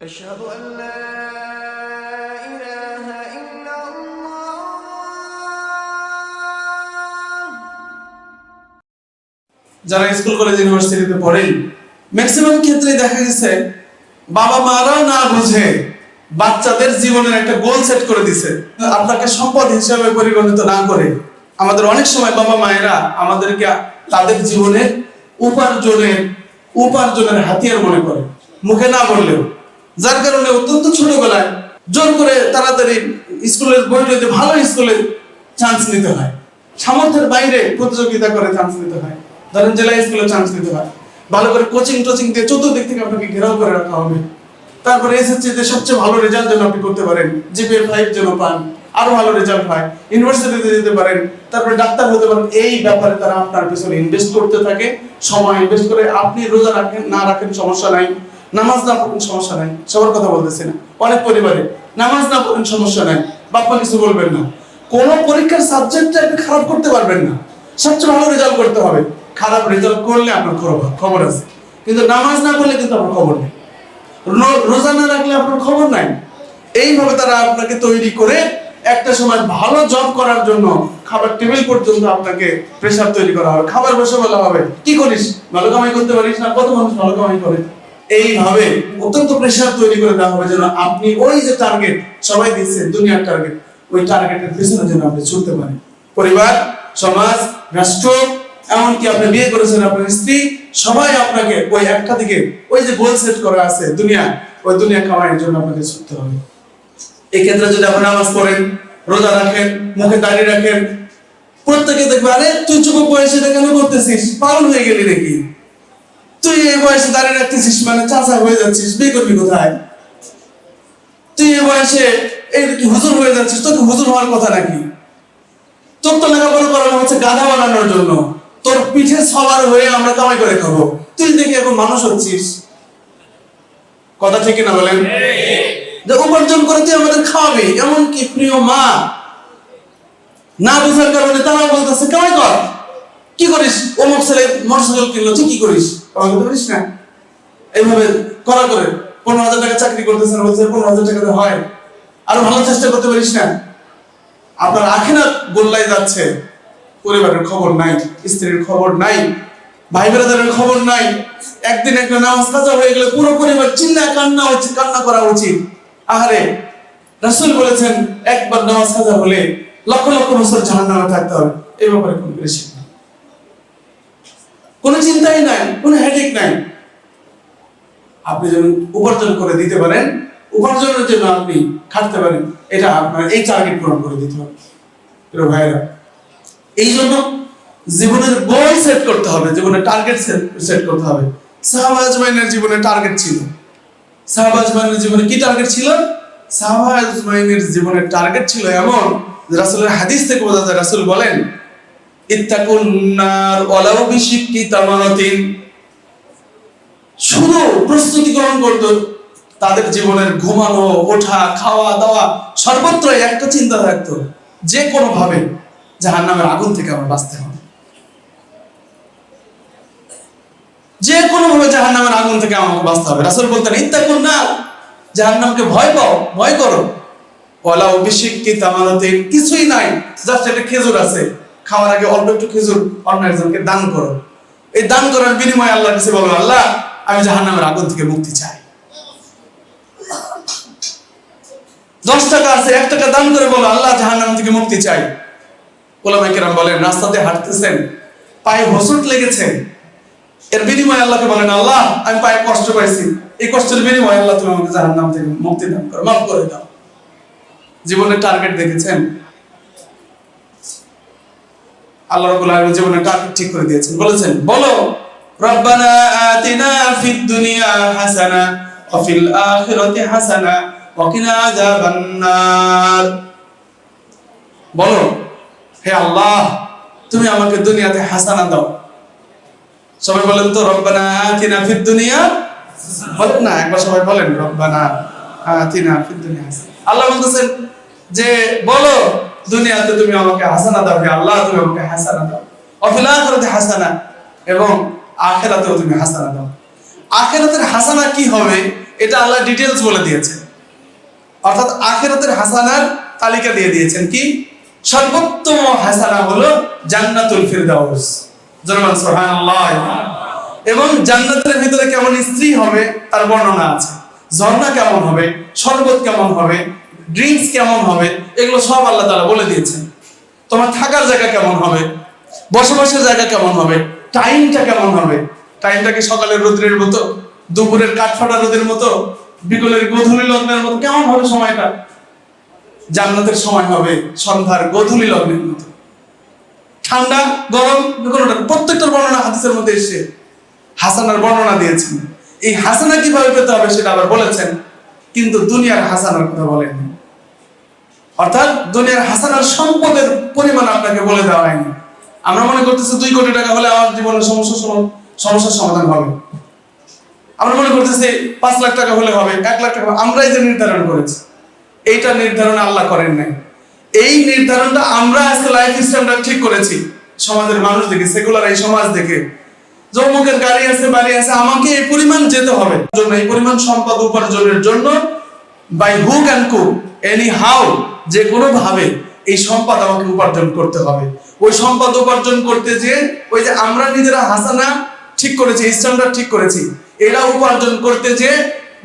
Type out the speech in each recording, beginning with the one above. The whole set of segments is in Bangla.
أشهد أن لا إله إلا الله যারা স্কুল কলেজ ইউনিভার্সিটিতে পড়েন ম্যাক্সিমাম ক্ষেত্রে দেখা গেছে বাবা মারা না বুঝে বাচ্চাদের জীবনের একটা গোল সেট করে দিছে আপনাকে সম্পদ হিসাবে পরিগণিত না করে আমাদের অনেক সময় বাবা মায়েরা আমাদেরকে তাদের জীবনের উপার্জনের উপার্জনের হাতিয়ার মনে করে মুখে না বললেও যার কারণে অত্যন্ত ছোটবেলায় জোর করে তাড়াতাড়ি স্কুলের বইটিতে ভালো স্কুলে চান্স নিতে হয়। সামর্থ্যের বাইরে প্রতিযোগিতা করে চান্স নিতে হয়। ধরেন জেলা স্কুলে চান্স নিতে হয়। ভালো করে কোচিং টোচিং দিয়ে চতুর্দিক থেকে আপনাকে ঘেরাও করে রাখা হবে। তারপরে এসএসসি তে সবচেয়ে ভালো রেজাল্ট যেন আপনি করতে পারেন জিপিএ ফাইভ যেন পান, আরও ভালো রেজাল্ট হয়। ইউনিভার্সিটিতে যেতে পারেন, তারপরে ডাক্তার হতে পারেন, এই ব্যাপারে তারা আপনার পিছনে ইনভেস্ট করতে থাকে। সময় ইনভেস্ট করে আপনি রোজা রাখেন, না রাখেন সমস্যা নাই। নামাজ না পড়েন সমস্যা নাই, সবার কথা বলতেছি না। অনেক পরিবারে নামাজ না পড়েন সমস্যা নাই, বাপ্পা কিছু বলবেন না। কোন পরীক্ষার সাবজেক্টে আপনি খারাপ করতে পারবেন না। সবচেয়ে ভালো রেজাল্ট করতে হবে। খারাপ রেজাল্ট করলে আপনার খবর আছে কিন্তু নামাজ না করলে কিন্তু আপনার খবর নেই। রোজা না রাখলে আপনার খবর নাই। এইভাবে তারা আপনাকে তৈরি করে একটা সময় ভালো জব করার জন্য খাবার টেবিল পর্যন্ত আপনাকে প্রেসার তৈরি করা হবে। খাবার বসে বলা হবে, কি করিস? ভালো কামাই করতে পারিস না? কত মানুষ ভালো কামাই করে? এইভাবে অত্যন্ত প্রেশার তৈরি করে দেওয়া হবে যেন আপনি ওই যে টার্গেট সবাই দিচ্ছে দুনিয়ার টার্গেট ওই টার্গেটের পেছনে যেন আপনি ছুটতে পারেন। পরিবার, সমাজ, রাষ্ট্র, এমনকি আপনি বিয়ে করেছেন আপনার স্ত্রী, সবাই আপনাকে ওই একটা দিকে, ওই যে গোল সেট করা আছে দুনিয়া, ওই দুনিয়া কামাইয়ের জন্য আপনাকে ছুটতে হবে। এই ক্ষেত্রে যদি আপনি নামাজ পড়েন, রোজা রাখেন, মুখে দাড়ি রাখেন, প্রত্যেকে দেখবে, আরে, তুই যুবক বয়সে এটা কেন করতেছিস? পাগল হয়ে গেলি নাকি? তুই এই বয়সে দাঁড়িয়ে রাখতেছিস মানে চাচা হয়ে যাচ্ছিস, বিয়ে করবি কোথায়? তুই এই বয়সে এই হুজুর হয়ে যাচ্ছিস, তোকে হুজুর হওয়ার কথা নাকি? তোর তো লেখাপড়া করানো হচ্ছে গাধা বানানোর জন্য। তোর পিঠে সবার হয়ে আমরা কামাই করে খাব। তুই দেখি এখন মানুষ হচ্ছিস। কথা ঠিক না বলেন? যে উপার্জন করে তুই আমাদের খাওয়াবি, এমনকি প্রিয় মা। না বোঝার কারণে তারাও বলতেছে, কামাই কর। কি করিস? অমুক ছেলে মোটরসাইকেল কিনলো, তুই কি করিস? করতে পারিস না। এইভাবে করা করে পনেরো হাজার টাকা চাকরি করতেছেন বলছে পনেরো হাজার টাকাতে হয়। আরও ভালো চেষ্টা করতে পারিস না। আপনার আখিরাত গোল্লাই যাচ্ছে। পরিবারের খবর নাই, স্ত্রীর খবর নাই ভাই ব্রাদারের খবর নাই। একদিন একটা নামাজ কাজা হয়ে গেলে পুরো পরিবার চিন্তা, কান্না উচিত কান্না করা উচিত। আহারে, রাসূল বলেছেন, একবার নামাজ কাজা হলে লক্ষ লক্ষ বছর জাহান্নামে থাকতে হবে। এই ব্যাপারে কোনো বেশি কোনো চিন্তাই নাই, কোনো হেডেক নাই। আপনি যেন উপার্জন করে দিতে পারেন, উপার্জনের জন্য আপনি খাটতে পারেন, এটা আপনার এই টার্গেট পূরণ করে দিতে হবে। ভাইরা এই জন্য জীবনের গোল সেট করতে হবে, জীবনের টার্গেট সেট করতে হবে। সাহাবা আজমাইনের জীবনে টার্গেট ছিল। সাহাবা আজমাইনের জীবনে কি টার্গেট ছিল? সাহাবা আজমাইনের জীবনের টার্গেট ছিল এমন রাসূলের হাদিস থেকে বোঝা যায়, রাসূল বলেন ইত্তাকুন ওয়ালাউ বিশিক্কি শুধু প্রস্তুতি গ্রহণ করত, তাদের জীবনের ঘুমানো, ওঠা, খাওয়া, দাওয়া, সর্বত্রই একটা চিন্তা থাকতো, যে কোনো ভাবে জাহান নামের আগুন থেকে আমার বাঁচতে হবে যে কোনো ভাবে নামের আগুন থেকে আমাকে বাঁচতে হবে। রাসুল বলতেন, ইত্তাকুন না জাহান নামকে ভয় পাও, ভয় করো। অভিষেককে তামালাতে কিছুই নাই খেজুর আছে। খাওয়ার আগে অল্প একটু খেজুর অন্য একজনকে দান করো। এই দান করার বিনিময়ে আল্লাহর কাছে বলো, আল্লাহ, আমি জাহান্নামের আগুন থেকে মুক্তি চাই। দশ টাকা আছে, এক টাকা দান করে বলো, আল্লাহ, জাহান্নাম থেকে মুক্তি চাই। ওলামাই কেরাম বলেন রাস্তাতে হাঁটতেছেন, পায়ে হোসট লেগেছে। এর বিনিময়ে আল্লাহকে বলেন, আল্লাহ, আমি পায়ে কষ্ট পাইছি। এই কষ্টের বিনিময়ে আল্লাহ তুমি আমাকে জাহান্নাম থেকে মুক্তি দান করো, মাফ করে দাও। জীবনের টার্গেট দেখেছেন? আল্লাহ রাব্বুল আলামিন জীবনের টার্গেট ঠিক করে দিয়েছেন। বলেছেন, বলো, রব্বানা আতিনা ফিদ দুনিয়া হাসানা ওয়া ফিল আখিরাতি হাসানা ওয়া কিনা আযাবান বলো, হে আল্লাহ, তুমি আমাকে দুনিয়াতে হাসানা দাও। সবাই বলেন তো, রব্বানা আতিনা ফিদ দুনিয়া বলেন না, একবার সবাই বলেন, রব্বানা আতিনা ফিদ দুনিয়া হাসানা। আল্লাহ বলতেছেন যে, বলো দুনিয়াতে তুমি আমাকে হাসানা দাও আল্লাহ, তুমি আমাকে হাসানা দাও। অফিল আখিরাতে হাসানা এবং আখিরাতেও তুমি হাসানা দাও। আখিরাতের হাসানা কি হবে, এটা আল্লাহ ডিটেলস বলে দিয়েছেন। অর্থাৎ আখেরাতের হাসানার তালিকা দিয়ে দিয়েছেন কি? সর্বোত্তম হাসানা হলো জান্নাতুল ফিরদাউস। জনগণ, সুবহানাল্লাহ। এবং জান্নাতের ভিতরে কেমন স্ত্রী হবে, তার বর্ণনা আছে। ঝর্ণা কেমন হবে, শরবত কেমন হবে ড্রিঙ্কস কেমন হবে? এগুলো সব আল্লাহ তাআলা বলে দিয়েছেন। তোমার থাকার জায়গা কেমন হবে? বসবাসের জায়গা কেমন হবে? টাইমটা কেমন হবে? টাইমটা কি সকালের রোদ্রের মতো? দুপুরের কাঠফাটা রোদের মতো? বিকেলের গধূলি লগ্নের মতো? কেমন হবে সময়টা? জান্নাতের সময় হবে সন্ধ্যার গধূলি লগ্নের মতো। ঠান্ডা, গরম কোনোটা প্রত্যেকটার বর্ণনা হাদিসের মধ্যে এসে হাসানার বর্ণনা দিয়েছেন। এই হাসানা কীভাবে পেতে হবে সেটা আবার বলেছেন, কিন্তু দুনিয়ার হাসানার কথা বলেননি। অর্থাৎ দুনিয়ার হাসানার সম্পদের পরিমাণ আপনাকে বলে দেওয়া হয়নি। আমরা মনে করতেছি দুই কোটি টাকা হলে আমার জীবনের সমস্যা সম- সমস্যার সমাধান হবে। আমরা মনে করতেছি পাঁচ লাখ টাকা হলে হবে, এক লাখ টাকা হবে। আমরাই যে নির্ধারণ করেছি, এইটা নির্ধারণ আল্লাহ করেন নাই। এই নির্ধারণটা আমরা আজকে লাইফ স্টাইলটা ঠিক করেছি, সমাজের মানুষ দেখে সেকুলার এই সমাজ দেখে। যমুকের গাড়ি আছে, বাড়ি আছে, আমাকে এই পরিমাণ যেতে হবে। জন্য এই পরিমাণ সম্পদ উপার্জনের জন্য by hook and cook anyhow যে কোনো ভাবে এই সম্পদ আমাকে উপার্জন করতে হবে। ওই সম্পদ উপার্জন করতে যে ওই যে আমরা নিজেরা হাসানা ঠিক করেছি স্ট্যান্ডার্ড ঠিক করেছি, এরা উপার্জন করতে যে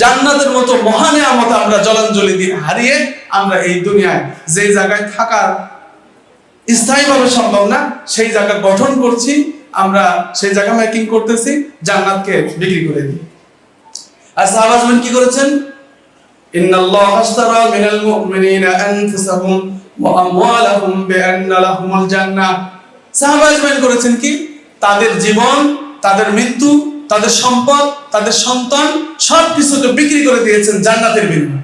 জান্নাতের মতো মহান আমত আমরা জলাঞ্জলি দিয়ে হারিয়ে আমরা এই দুনিয়ায় যে জায়গায় থাকার স্থায়ীভাবে সম্ভব না, সেই জায়গা গঠন করছি, আমরা সেই জায়গা মেকিং করতেছি, জান্নাতকে বিক্রি করে দিই। আর সাহাবাজমান কি করেছেন? ইন্নাল্লাহ আশতারা মিনাল মুমিনিনা আনফুসাহুম ওয়া আমওয়ালাহুম বিআন্না লাহুমুল জান্নাহ। সাহাবাজমান করেছেন কি? তাদের জীবন, তাদের মৃত্যু, তাদের সম্পদ, তাদের সন্তান সব কিছুকে বিক্রি করে দিয়েছেন জান্নাতের বিনিময়ে।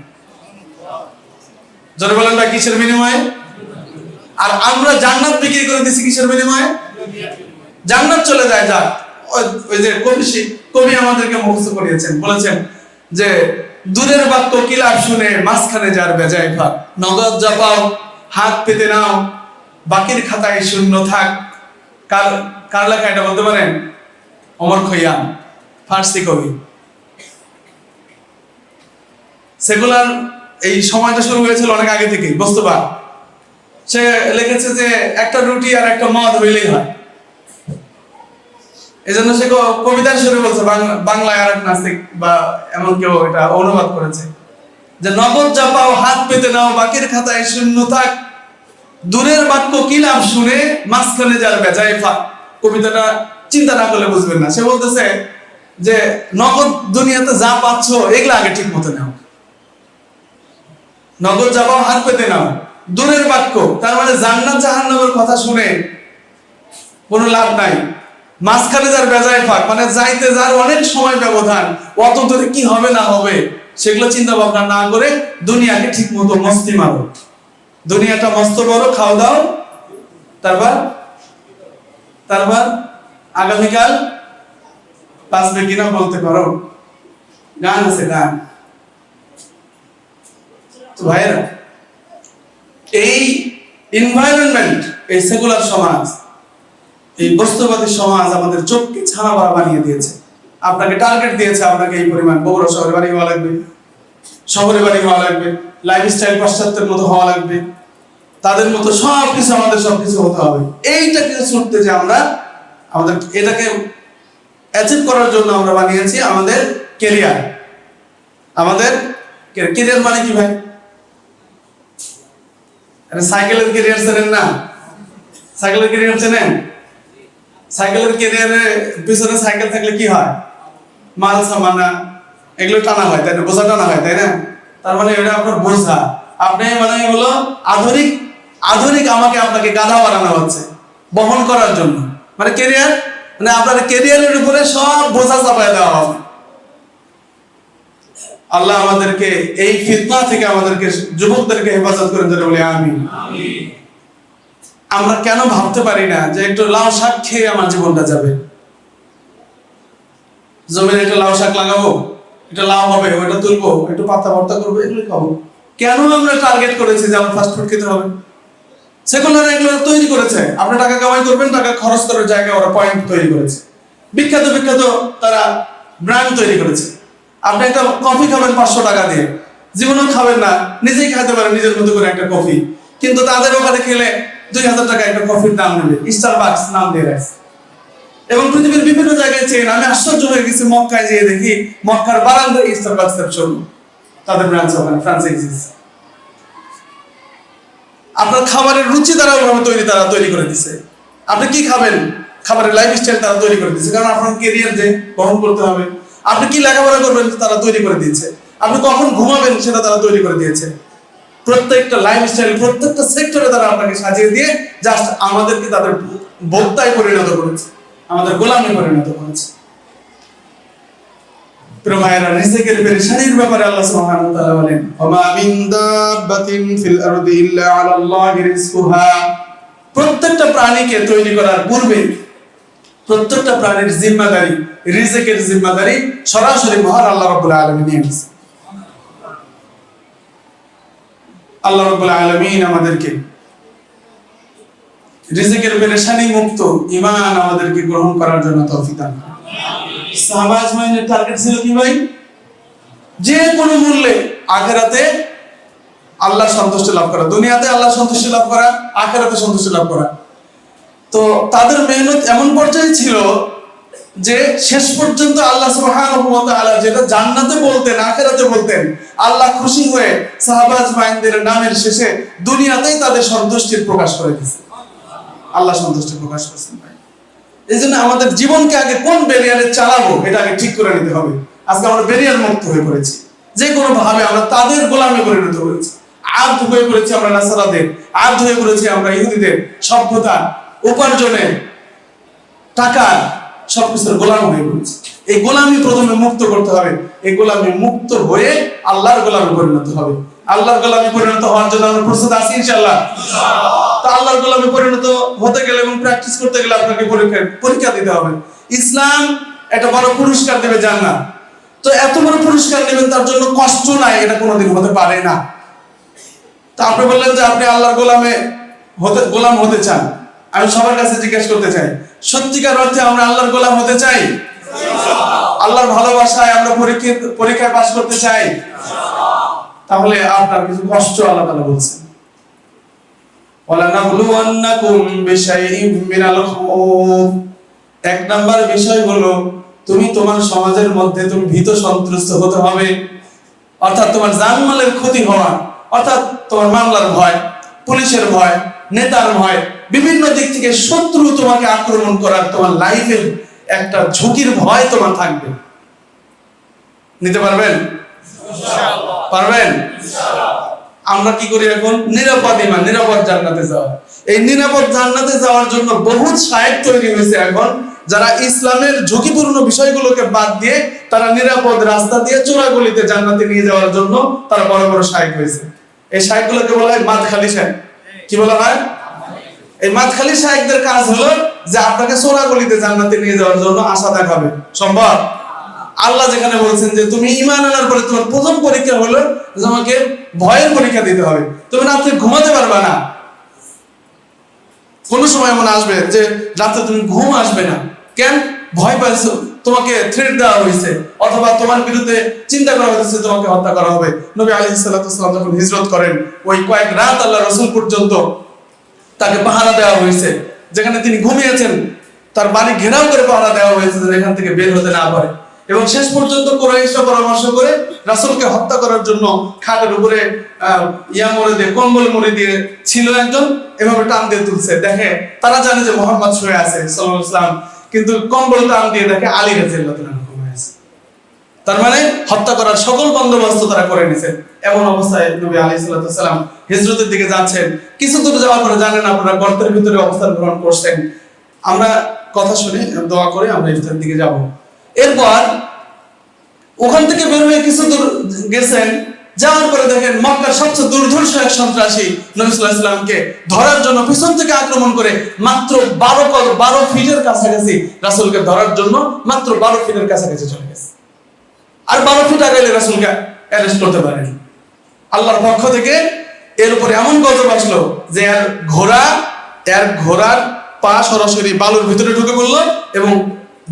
জোরে বলেন না কিসের বিনিময়ে? আর আমরা জান্নাত বিক্রি করে দিছি কিসের বিনিময়ে? জান্নাত চলে যায় ওই- ওই যে কবি কবি আমাদেরকে মুখস্থ করিয়েছেন, বলেছেন যে দূরের বাক্য কিলাপ শুনে মাঝখানে যার বেজায় ভাগ নগদ জাপাও হাত পেতে নাও, বাকির খাতায় শূন্য থাক। কার কার লেখা এটা বলতে পারেন? অমর খৈয়াম, ফার্সি কবি। সেগুলার এই সময়টা শুরু হয়েছিল অনেক আগে থেকে বস্তুবাদ সে লিখেছে যে একটা রুটি আর একটা মদ হইলেই হয়। এই জন্য সে ক- কবিতার সুরে বলছে বাংলা- বাংলায় আর এক নাস্তিক বা এমন কেউ এটা অনুবাদ করেছে। যে নগদ যা হাত পেতে নাও, বাকির খাতায় শূন্য থাক। দূরের বাক্য কি লাভ শুনে, মাঝখানে যার বেজায় ফাঁক। কবিতাটা চিন্তা না করলে বুঝবেন না। সে বলতেছে যে নগদ দুনিয়াতে যা পাচ্ছ, এগুলো আগে ঠিক মতো নাও। নগদ যা পাও হাত পেতে নাও। দূরের বাক্য, তার মানে জান্নাত জাহান্নামের কথা শুনে কোনো লাভ নাই। মাঝখানে যার বেজায় ফাঁক মানে যাইতে যার অনেক সময় ব্যবধান অত দূরে কি হবে না হবে, সেগুলো চিন্তা ভাবনা না করে দুনিয়াকে ঠিক মতো মস্তি মারো। দুনিয়াটা মস্ত বড় খাও দাও। তারপর তারপর আগামীকাল বাঁচবে কিনা বলতে পারো? গান আছে, গান। ভাইরা এই এনভায়রনমেন্ট এই সেকুলার সমাজ এই বস্তুবাদী সমাজ আমাদের চোখকে ছানা বড়া বানিয়ে দিয়েছে। আপনাকে টার্গেট দিয়েছে আপনাকে এই পরিমাণ। বগুড়া শহরে বাড়ি হওয়া লাগবে, শহরে বাড়ি হওয়া লাগবে লাইফস্টাইল পাশ্চাত্যের মতো হওয়া লাগবে। তাদের মতো সব কিছু আমাদের সব কিছু হতে হবে। এইটা কিছু ছুটতে যে আমরা, আমাদের এটাকে অ্যাচিভ করার জন্য আমরা বানিয়েছি আমাদের কেরিয়ার আমাদের কেরিয়ার মানে কি ভাই? সাইকেলের কেরিয়ার চেনেন না? সাইকেলের কেরিয়ার চেনেন? সাইকেলের কেরিয়ারে পিছনে সাইকেল থাকলে কি হয়? মাল, সামানা, এগুলো টানা হয়, তাই না? বোঝা টানা হয়, তাই না? তার মানে এটা আপনার বোঝা। আপনি মানে হলো আধুনিক আধুনিক আমাকে আপনাকে গাধা বানানো হচ্ছে, বহন করার জন্য। মানে কেরিয়ার মানে আপনার কেরিয়ারের উপরে সব বোঝা চাপায় দেওয়া হবে। আল্লাহ আমাদেরকে এই ফিতনা থেকে আমাদেরকে, যুবকদেরকে হেফাজত করেন যেটা বলি আমি আমরা কেন ভাবতে পারি না যে একটু লাউ শাক খেয়ে আমার জীবনটা যাবে? জমিনে একটা লাউ শাক লাগাবো এটা লাউ হবে, ওটা তুলবো, একটু পাতা ভর্তা করব এগুলো খাব। কেন আমরা টার্গেট করেছি যে আমার ফাস্ট ফুড খেতে হবে? সেকুলার এগুলো তৈরি করেছে। আপনি টাকা কামাই করবেন, টাকা খরচ করার জায়গায় ওরা পয়েন্ট তৈরি করেছে। বিখ্যাত বিখ্যাত তারা ব্র্যান্ড তৈরি করেছে। আপনি একটা কফি খাবেন পাঁচশো টাকা দিয়ে। জীবনেও খাবেন না, নিজেই খাইতে পারেন, নিজের মতো করে একটা কফি কিন্তু তাদের ওখানে খেলে দুই হাজার টাকা একটা কফির দাম নেবে। স্টার বাক্স নাম দিয়ে রাখছে। এবং পৃথিবীর বিভিন্ন জায়গায় চেন। আমি আশ্চর্য হয়ে গেছি মক্কায় যেয়ে দেখি মক্কার স্টার তাদের ব্রাঞ্চ ওখানে আপনার খাবারের রুচি তারা ওইভাবে তৈরি, তারা তৈরি করে দিছে। আপনি কি খাবেন? খাবারের লাইফ স্টাইল তারা তৈরি করে দিচ্ছে কারণ আপনার কেরিয়ার যে বহন করতে হবে। আপনি কি লেখাপড়া করবেন তারা তৈরি করে দিয়েছে। আপনি কখন ঘুমাবেন সেটা তারা তৈরি করে দিয়েছে। প্রত্যেকটা লাইফ স্টাইল প্রত্যেকটা সেক্টরে তারা আপনাকে সাজিয়ে দিয়ে জাস্ট আমাদেরকে তাদের বক্তায় পরিণত করেছে। আমাদের গোলামে পরিণত করেছে। প্রত্যেকটা প্রাণীকে তৈরি করার পূর্বে প্রত্যেকটা প্রাণীর জিম্মাদারি, রিজিকের জিম্মাদারি সরাসরি মহান আল্লাহ রাব্বুল নিয়ে নিয়েছে। আল্লাহ রাব্বুল আলামিন আমাদেরকে রিজিকের পেরেশানি মুক্ত ঈমান আমাদেরকে গ্রহণ করার জন্য তৌফিক দান টার্গেট ছিল কি ভাই? যে কোনো মূল্যে আখেরাতে আল্লাহ সন্তুষ্টি লাভ করা। দুনিয়াতে আল্লাহ সন্তুষ্টি লাভ করা, আখেরাতে সন্তুষ্টি লাভ করা। তো তাদের মেহনত এমন পর্যায়ে ছিল যে শেষ পর্যন্ত আল্লাহ সুবহানাহু যেটা জান্নাতে বলতেন, আখেরাতে বলতেন আল্লাহ খুশি হয়ে সাহাবা আজমাইনদের নামের শেষে দুনিয়াতেই তাদের সন্তুষ্টির প্রকাশ করে দিয়েছে। আল্লাহ সন্তুষ্টি প্রকাশ করেছেন ভাই। এই জন্য আমাদের জীবনকে আগে কোন ব্যারিয়ারে চালাবো এটা আগে ঠিক করে নিতে হবে। আজকে আমরা ব্যারিয়ার মুক্ত হয়ে পড়েছি। যে কোনো ভাবে আমরা তাদের গোলামে পরিণত হয়েছি। আর্ধ হয়ে পড়েছি আমরা নাসারাদের। আর্ধ হয়ে পড়েছি আমরা ইহুদিদের। সভ্যতা উপার্জনের সবকিছুর গোলাম হয়ে পড়েছি। এই গোলামি প্রথমে মুক্ত করতে হবে। এই গোলামি মুক্ত হয়ে আল্লাহর গোলামে পরিণত হবে। আল্লাহর গোলামে পরিণত হওয়ার জন্য আমরা প্রস্তুত আছি, ইনশাআল্লাহ। তা আল্লাহর গোলামে পরিণত হতে গেলে এবং প্র্যাকটিস করতে গেলে আপনাকে পরীক্ষা পরীক্ষা দিতে হবে। ইসলাম একটা বড় পুরস্কার দেবে জান্নাত। তো এত বড় পুরস্কার নেবেন তার জন্য কষ্ট নাই, এটা কোনোদিন হতে পারে না। তা আপনি বললেন যে আপনি আল্লাহর গোলামে হতে, গোলাম হতে চান। আমি সবার কাছে জিজ্ঞেস করতে চাই সত্যিকার অর্থে আমরা আল্লাহর গোলাম হতে চাই? আল্লাহর ভালোবাসায় আমরা পরীক্ষা পরীক্ষায় পাশ করতে চাই? তাহলে আপনার কিছু কষ্ট আল্লাহ তাআলা বলছেন। এক নাম্বার বিষয় হলো, তুমি তোমার সমাজের মধ্যে তুমি ভীত সন্ত্রস্ত হতে হবে। অর্থাৎ তোমার জানমালের ক্ষতি হওয়া, অর্থাৎ তোমার মামলার ভয়, পুলিশের ভয়, নেতার ভয় বিভিন্ন দিক থেকে শত্রু তোমাকে আক্রমণ করার তোমার লাইফের একটা ঝুঁকির ভয় তোমার থাকবে। নিতে পারবেন? পারবেন? আমরা কি করি এখন? নিরাপদ ইমান নিরাপদ জান্নাতে যাওয়া। এই নিরাপদ জান্নাতে যাওয়ার জন্য বহুত সাহেব তৈরি হয়েছে এখন যারা ইসলামের ঝুঁকিপূর্ণ বিষয়গুলোকে বাদ দিয়ে তারা নিরাপদ রাস্তা দিয়ে চোরাগলিতে জান্নাতে নিয়ে যাওয়ার জন্য তারা বড় বড় সাহেব হয়েছে। এই সাহেবগুলোকে বলা হয় মাতখালি সাহেব। কি বলা হয়? এই মাতখালি সাহেবদের কাজ হলো যে আপনাকে চোরাগলিতে জান্নাতে নিয়ে যাওয়ার জন্য আশা দেখাবে। সম্ভব? আল্লাহ যেখানে বলছেন যে তুমি ইমান আনার পরে তোমার প্রথম পরীক্ষা হলো যে তোমাকে ভয়ের পরীক্ষা দিতে হবে। তুমি রাত্রে ঘুমাতে পারবে না। কোনো সময় এমন আসবে যে রাতে তুমি ঘুম আসবে না। কেন? ভয় পাইছো, তোমাকে থ্রেট দেওয়া হয়েছে। অথবা তোমার বিরুদ্ধে চিন্তা করা হয়েছে তোমাকে হত্যা করা হবে। নবী আলাইহিস সালাম যখন হিজরত করেন, ওই কয়েক রাত আল্লাহ রসুল পর্যন্ত তাকে পাহারা দেওয়া হয়েছে। যেখানে তিনি ঘুমিয়েছেন, তার বাড়ি ঘেরাও করে পাহারা দেওয়া হয়েছে এখান থেকে বের হতে না পারে। এবং শেষ পর্যন্ত কোরাইশরা পরামর্শ করে রাসূলকে হত্যা করার জন্য খাটের উপরে ইয়া দিয়ে, কম্বল মরে দিয়ে ছিল একজন, এভাবে টান দিয়ে তুলছে। দেখে তারা জানে যে মোহাম্মদ শুয়ে আছে আলাইহি কিন্তু কম্বল টান দিয়ে দেখে আলী আছে তার মানে হত্যা করার সকল বন্দোবস্ত তারা করে নিছেন এমন অবস্থায় নবী আলাইহিস সালাম হিজরতের দিকে যাচ্ছেন। কিছু দূর যাওয়ার পরে জানেন আপনারা গর্তের ভিতরে অবস্থান গ্রহণ করছেন। আমরা কথা শুনে দোয়া করে আমরা ইফতার দিকে যাব। এরপর ওখান থেকে বের হয়ে কিছু দূর গেছেন। যাওয়ার পরে দেখেন মক্কার সবচেয়ে দুর্ধর্ষ এক সন্ত্রাসী নবী সাল্লাল্লাহু ধরার জন্য পিছন থেকে আক্রমণ করে মাত্র বারো বারো ফিটের কাছাকাছি রাসূলকে ধরার জন্য মাত্র বারো ফিটের কাছাকাছি চলে গেছে। আর বারো ফিট আগাইলে রাসূলকে অ্যারেস্ট করতে পারেনি। আল্লাহর পক্ষ থেকে এর উপরে এমন গজব আসলো যে এর ঘোড়া, এর ঘোড়ার পা সরাসরি বালুর ভিতরে ঢুকে পড়ল এবং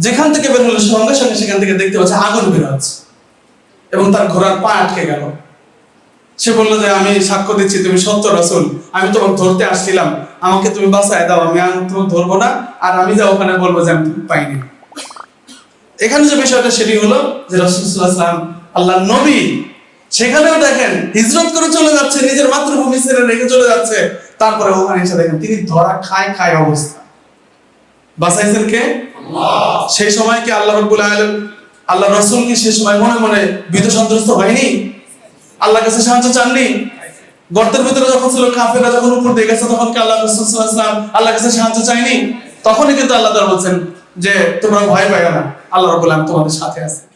যেখান থেকে বের হলো সঙ্গে সঙ্গে সেখান থেকে দেখতে পাচ্ছে আগুন বের হচ্ছে এবং তার ঘোড়ার পা আটকে গেল। সে বলল যে, আমি সাক্ষ্য দিচ্ছি, তুমি সত্য রসুল। আমি তোমাকে ধরতে আসছিলাম। আমাকে তুমি বাঁচায় দাও, আমি তোমাকে ধরবো না। আর আমি যা ওখানে বলব যে আমি পাইনি। এখানে যে বিষয়টা সেটি হলো যে রসুলাম আল্লাহ নবী সেখানেও দেখেন হিজরত করে চলে যাচ্ছে নিজের মাতৃভূমি ছেড়ে রেখে চলে যাচ্ছে। তারপরে ওখানে এসে দেখেন তিনি ধরা খায় খায় অবস্থা। বাঁচাইছেন কে? সেই সময় কি আল্লাহ রব্বুল আলম আল্লাহ রসুল কি সেই সময় মনে মনে ভীত সন্ত্রস্ত হয়নি? আল্লাহ কাছে সাহায্য চাননি? গর্তের ভিতরে যখন ছিল কাফেরা যখন উপর দিয়ে গেছে তখন কি আল্লাহ রসুল আল্লাহ কাছে সাহায্য চাইনি তখনই কিন্তু আল্লাহ তাআলা বলছেন যে তোমরা ভয় পাইও না। আল্লাহ রবুল্লাহ তোমাদের সাথে আছে।